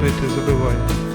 забити, забивай.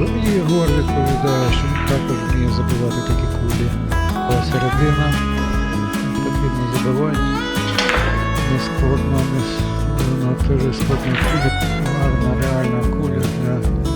Ну, Єгор відповідає, що він також вміє забивати такі кулі. Але середина потрібно забивання. Не складно, не, не, не, не складно гарна реальна куля для...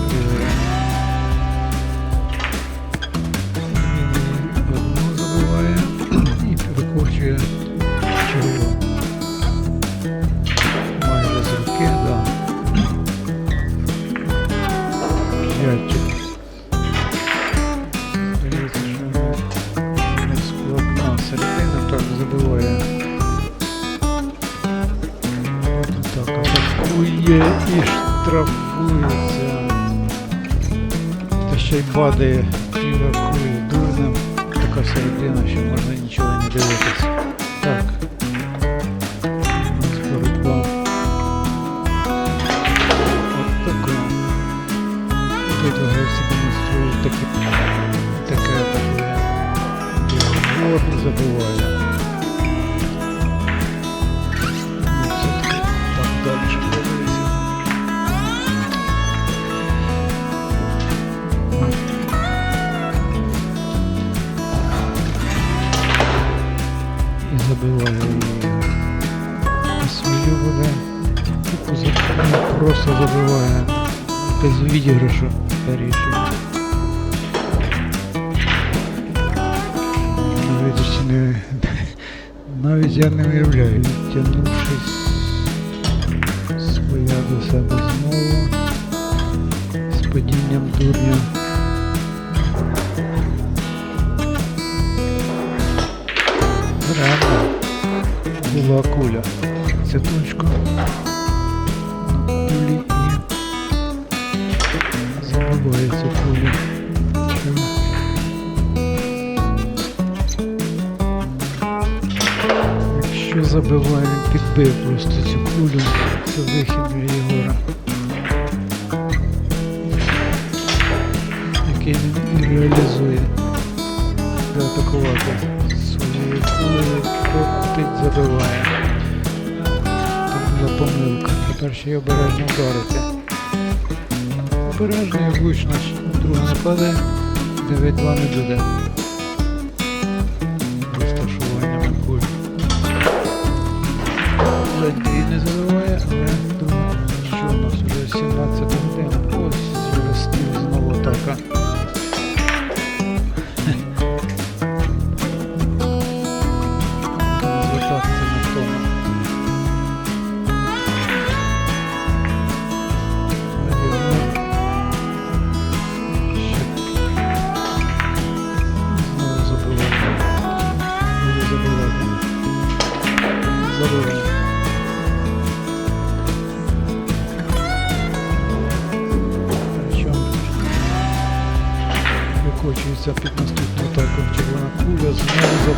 б'є і штрафується. Та ще й бадає, півакує дурним. Така середина, що можна нічого не дивитися. просто забиває без відіграшу та рішення. Навіть ще не, навіть я не уявляю, тягнувшись своя до себе знову з падінням дурня. Реально була куля. Це точка І забивається Якщо забиває, підбив просто цю кулю, це вихід для Єгора. Який він і реалізує. Атакувати своєю кулею, крутить, забиває. Там була помилка. Тепер ще й обережно вдарити. Обережно і влучно друга нападе, падає, 9-2 не буде. Розташуваннями куль. Ледь не забиває,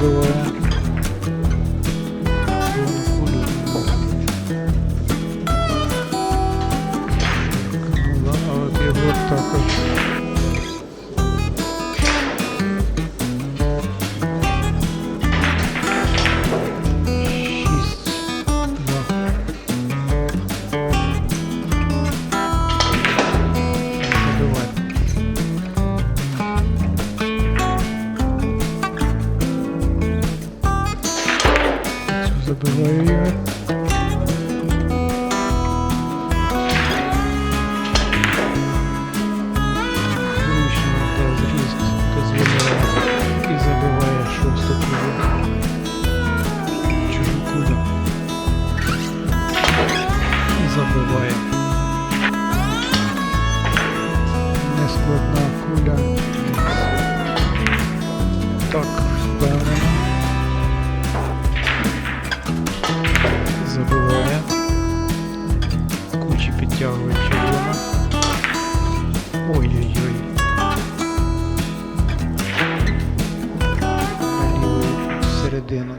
знову Ну да, кулю. Ну, а от його також. Куля. Так, впевнено. Забиває. Кучі підтягує червона. Ой-ой-ой. Налівою всередину.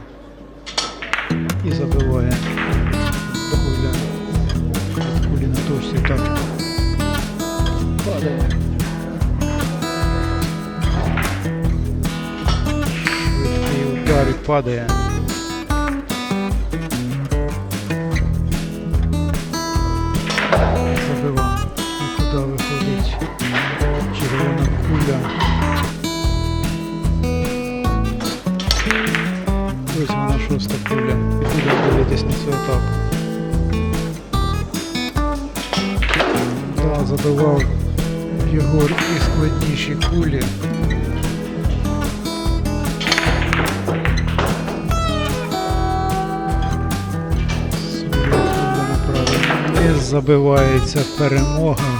І забиває. Куля. Кулі на точці так. Падає. І падає. Забивав. І виходить червона куля. Ось вона шоста куля. І будемо дивитись на цю. Да, забивав Єгор і складніші кулі. Забивається перемога.